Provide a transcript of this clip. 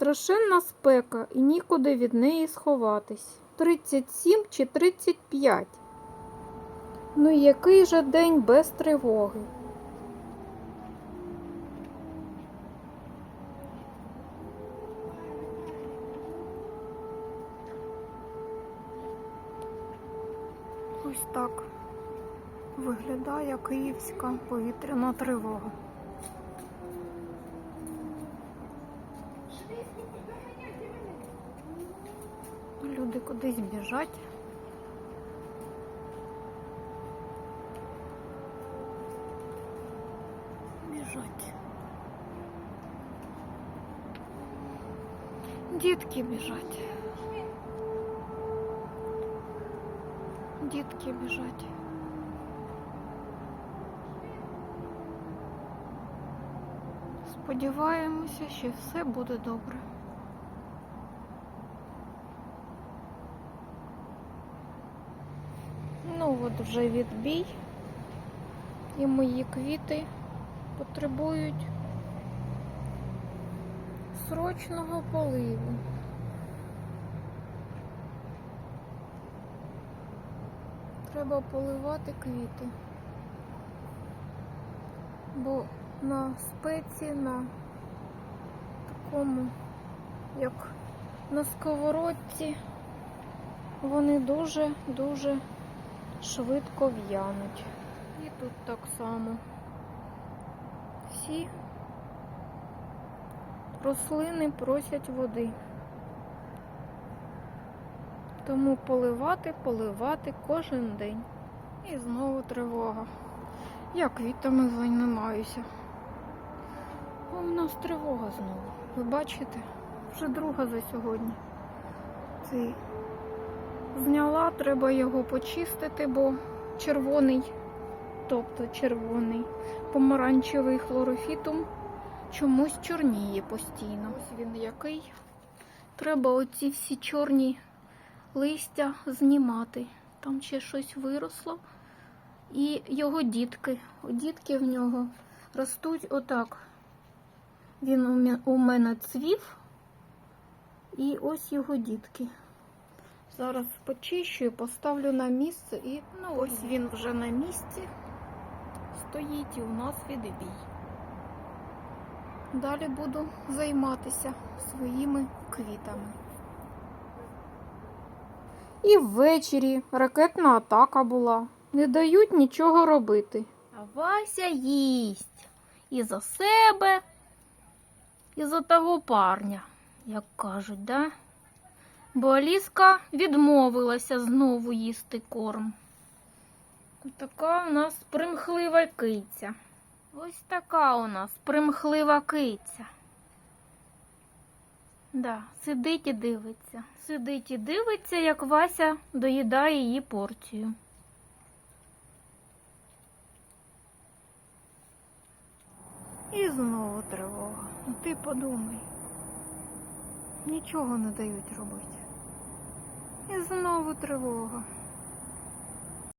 Страшенна спека і нікуди від неї сховатись. 37 чи 35. Ну який же день без тривоги? Ось так виглядає київська повітряна тривога. Люди кудись біжать. Біжать. Дітки біжать. Дітки біжать. Сподіваємося, що все буде добре. Ну от вже відбій. І мої квіти потребують срочного поливу. Треба поливати квіти. Бо на спеці, на такому, як на сковородці, вони дуже-дуже швидко в'януть. І тут так само. Всі рослини просять води. Тому поливати, поливати кожен день. І знову тривога. Я квітами займаюся. У нас тривога знову. Ви бачите? Вже друга за сьогодні. Цей зняла, треба його почистити, бо червоний, тобто червоний, помаранчевий хлорофітум чомусь чорніє постійно. Ось він який. Треба оці всі чорні листя знімати. Там ще щось виросло. І його дітки. Дітки в нього ростуть отак. Він у мене цвів. І ось його дітки. Зараз почищу, і поставлю на місце і ну ось він вже на місці стоїть і у нас відбій. Далі буду займатися своїми квітами. І ввечері ракетна атака була. Не дають нічого робити. А Вася їсть і за себе, і за того парня, як кажуть, да? Бо Аліска відмовилася знову їсти корм. Така у нас примхлива киця. Ось така у нас примхлива киця. Да, сидить і дивиться. Сидить і дивиться, як Вася доїдає її порцію. І знову тривога. Ти подумай. Нічого не дають робити. І знову тривога.